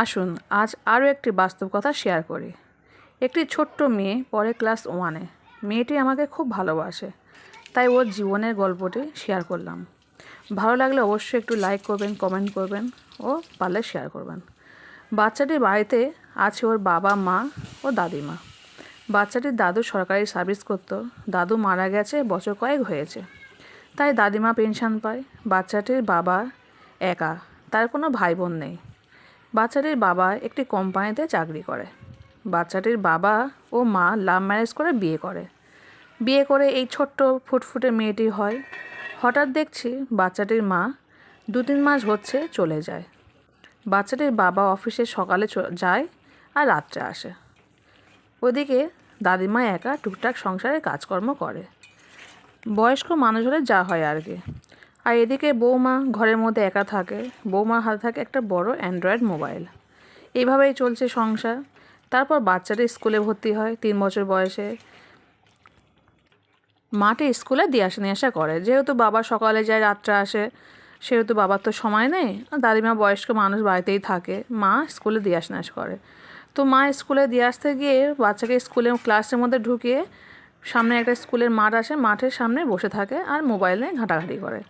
আসুন, আজ আরও একটি বাস্তব কথা শেয়ার করি। একটি ছোট্ট মেয়ে পড়ে ক্লাস ওয়ানে। মেয়েটি আমাকে খুব ভালোবাসে, তাই ওর জীবনের গল্পটি শেয়ার করলাম। ভালো লাগলে অবশ্যই একটু লাইক করবেন কমেন্ট করবেন ও পারলে শেয়ার করবেন। বাচ্চাটির বাড়িতে আছে ওর বাবা, মা ও দাদিমা। বাচ্চাটির দাদু সরকারি সার্ভিস করতো, দাদু মারা গেছে, বছর কয়েক হয়েছে। তাই দাদিমা পেনশন পায়, বাচ্চাটির বাবা একা, তার কোনো ভাই বোন নেই। বাচ্চাটির বাবা একটি কোম্পানিতে চাকরি করে। বাচ্চাটির বাবা ও মা লাভ ম্যারেজ করে বিয়ে করে। বিয়ে করে এই ছোট্ট ফুটফুটে মেয়েটি হয়। হঠাৎ দেখছি বাচ্চাটির মা দু তিন মাস হচ্ছে চলে যায়। বাচ্চাটির বাবা অফিসে সকালে যায় আর রাত্রে আসে। ওদিকে দাদিমা একা টুকটাক সংসারে কাজকর্ম করে। বয়স্ক মানুষ হলে যা হয় আর কি। আর এদিকে বৌমা ঘরের মধ্যে একা থাকে। বৌমার হাতে থাকে একটা বড় অ্যান্ড্রয়েড মোবাইল। এইভাবেই চলছে সংসার। তারপর বাচ্চাটা স্কুলে ভর্তি হয় তিন বছর বয়সে। মাটি স্কুলে দিয়ে আসা নিয়ে আসা করে। যেহেতু বাবা সকালে যায় রাত্রে আসে, সেহেতু বাবার তো সময় নেই, দাদিমা বয়স্ক মানুষ বাড়িতেই থাকে। মা স্কুলে দিয়ে আসা নিয়ে করে। তো মা স্কুলে দিয়ে আসতে গিয়ে বাচ্চাকে স্কুলে ক্লাসের মধ্যে ঢুকিয়ে সামনে একটা স্কুলের মাঠ আসে। মাঠের সামনে বসে থাকে আর মোবাইল নিয়ে ঘাঁটাঘাঁটি করে।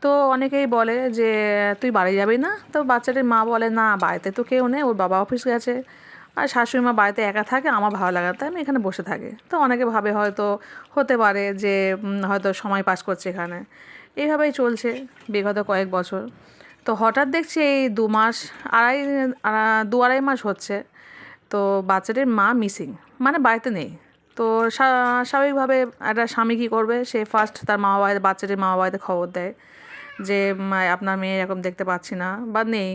তো অনেকেই বলে যে, তুই বাড়ি যাবি না? তো বাচ্চাটির মা বলে, না, বাড়িতে তো কেউ নেই, ওর বাবা অফিস গেছে। আর শাশুড়ি মা বাড়িতে একা থাকে, আমার ভালো লাগে তাই আমি এখানে বসে থাকি। তো অনেকে ভাবে হয়তো, হতে পারে যে হয়তো সময় পাস করছে এখানে। এইভাবেই চলছে বিগত কয়েক বছর। তো হঠাৎ দেখছি এই দু মাস আড়াই দু আড়াই মাস হচ্ছে, তো বাচ্চাটির মা মিসিং মানে বাড়িতে নেই। তো স্বা- স্বাভাবিকভাবে একটা স্বামী কী করবে? সে ফার্স্ট তার মা বাড়িতে বাচ্চাটির মা বাড়িতে খবর দেয়। যে আপনার মেয়ে এরকম দেখতে পাচ্ছি না। বা, নেই।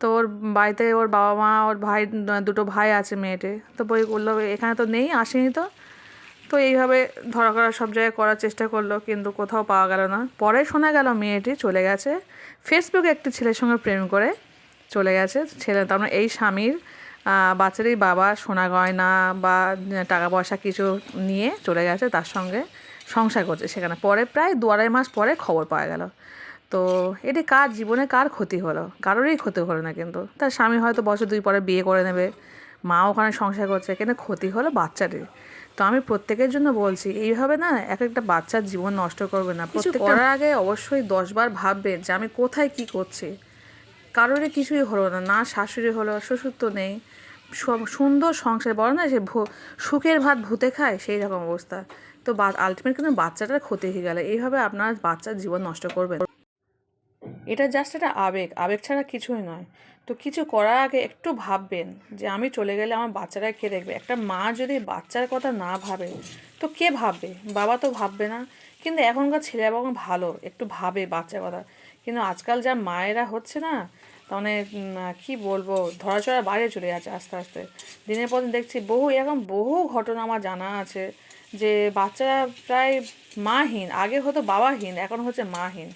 তো ওর বাড়িতে ওর বাবা মা, ওর ভাই, দুটো ভাই আছে মেয়েটে। তো বই করল এখানে তো নেই, আসেনি তো। তো এইভাবে ধরা করা সব জায়গায় করার চেষ্টা করল, কিন্তু কোথাও পাওয়া গেল না। পরে শোনা গেল, মেয়েটি চলে গেছে। ফেসবুকে একটি ছেলের সঙ্গে প্রেম করে চলে গেছে। ছেলে, তার মানে এই স্বামীর বাচ্চারই বাবা, সোনা গয়না বা টাকা পয়সা কিছু নিয়ে চলে গেছে তার সঙ্গে সংসার করছে সেখানে। পরে প্রায় দু আড়াই মাস পরে খবর পাওয়া গেল। তো এটি কার জীবনে কার ক্ষতি হলো? কারোরই ক্ষতি হলো না কিন্তু। তার স্বামী হয়তো বছর দুই পরে বিয়ে করে নেবে মা ওখানে সংসার করছে কিন্তু ক্ষতি হলো বাচ্চাটির। তো আমি প্রত্যেকের জন্য বলছি এইভাবে না এক একটা বাচ্চার জীবন নষ্ট করবে না। কিছু করার আগে অবশ্যই দশবার ভাববে যে আমি কোথায় কি করছি। কারোরই কিছুই হলো না না শাশুড়ি হলো শ্বশুর তো নেই। সব সুন্দর সংসার বলে না ভো- সুখের ভাত ভূতে খায় সেই রকম অবস্থা। তো আলটিমেট কিন্তু বাচ্চাটার ক্ষতি হয়ে গেলে। এইভাবে আপনার বাচ্চার জীবন নষ্ট করবেন। এটা জাস্ট একটা আবেগ। আবেগ ছাড়া কিছুই নয়। তো কিছু করার আগে একটু ভাববেন যে, আমি চলে গেলে আমার বাচ্চারা কে দেখবে? একটা মা যদি বাচ্চার কথা না ভাবে, তো কে ভাববে? বাবা তো ভাববে না। কিন্তু এখনকার ছেলে এবং ভালো, একটু ভাবে বাচ্চার কথা। কিন্তু আজকাল যা মায়েরা হচ্ছে না মানে কি বলব? ধরাচড়া বাইরে চলে যাচ্ছে আস্তে আস্তে। দিনের পর দিন দেখছি বহু, এরকম বহু ঘটনা আমার জানা আছে যে, বাচ্চারা প্রায় মাহীন। আগে হতো বাবাহীন, এখন হচ্ছে মাহীন।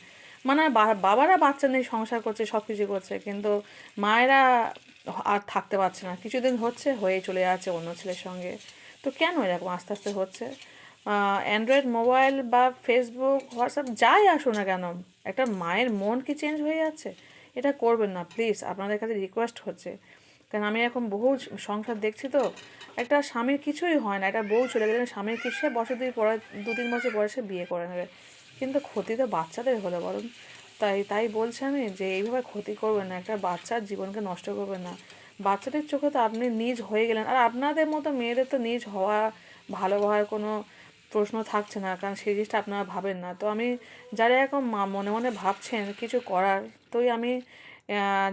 মানে বাবারা বাচ্চা নিয়ে সংসার করছে সব কিছু করছে, কিন্তু মায়েরা আর থাকতে পারছে না। কিছুদিন হচ্ছে, হয়ে চলে যাচ্ছে অন্য ছেলের সঙ্গে। তো কেন এরকম আস্তে আস্তে হচ্ছে? অ্যান্ড্রয়েড মোবাইল বা ফেসবুক হোয়াটসঅ্যাপ যাই আসো না কেন, একটা মায়ের মন কি চেঞ্জ হয়ে যাচ্ছে? এটা করবেন না প্লিজ আপনাদের কাছে রিকোয়েস্ট হচ্ছে। কারণ আমি এখন বহু সংসার দেখছি তো, একটা স্বামীর কিছুই হয় না। একটা বউ চলে গেলে স্বামীর কিছু সে বছর দুই পরে দু তিন বছর পরে সে বিয়ে করে নেবে। কিন্তু ক্ষতি তো বাচ্চাদের হলো, বরং তাই তাই বলছি আমি যে এইভাবে ক্ষতি করবেন না, একটা বাচ্চার জীবনকে নষ্ট করবেন না। বাচ্চাদের চোখে তো আপনি নিজ হয়ে গেলেন। আর আপনাদের মতো মেয়েদের তো নিজ হওয়া ভালো হওয়ার কোনো প্রশ্ন থাকছে না, কারণ সেই জিনিসটা আপনারা ভাবেন না। তো আমি যারা এখন মা- মনে মনে ভাবছেন কিছু করার তোই আমি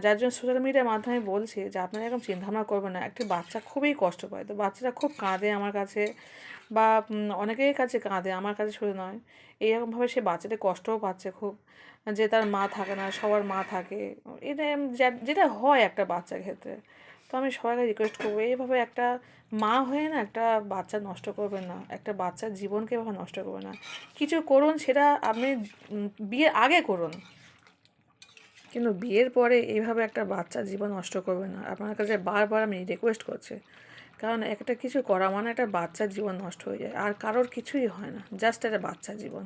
যার জন্য সোশ্যাল মিডিয়ার মাধ্যমে বলছি যে, আপনারা এরকম চিন্তাভাবনা করবেন না। একটি বাচ্চা খুবই কষ্ট পায়। তো বাচ্চারা খুব কাঁদে আমার কাছে বা অনেকের কাছে কাঁদে, আমার কাছে শুধু নয়। এইরকমভাবে সে বাচ্চাটা কষ্টও পাচ্ছে খুব। যে তার মা থাকে না, সবার মা থাকে। এটা যেটা হয় একটা বাচ্চার ক্ষেত্রে। তো আমি সবাইকে রিকোয়েস্ট করব, এইভাবে একটা মা হয়ে না একটা বাচ্চা নষ্ট করবেন না। একটা বাচ্চার জীবনকে এভাবে নষ্ট করবেন না। কিছু করুন, সেটা আপনি বিয়ের আগে করুন। কিন্তু বিয়ের পরে এইভাবে একটা বাচ্চা জীবন নষ্ট করবে না। আপনার কাছে বারবার আমি রিকোয়েস্ট করছি। কারণ একটা কিছু করা মানে একটা বাচ্চার জীবন নষ্ট হয়ে যায়। আর কারোর কিছুই হয় না। জাস্ট একটা বাচ্চা জীবন।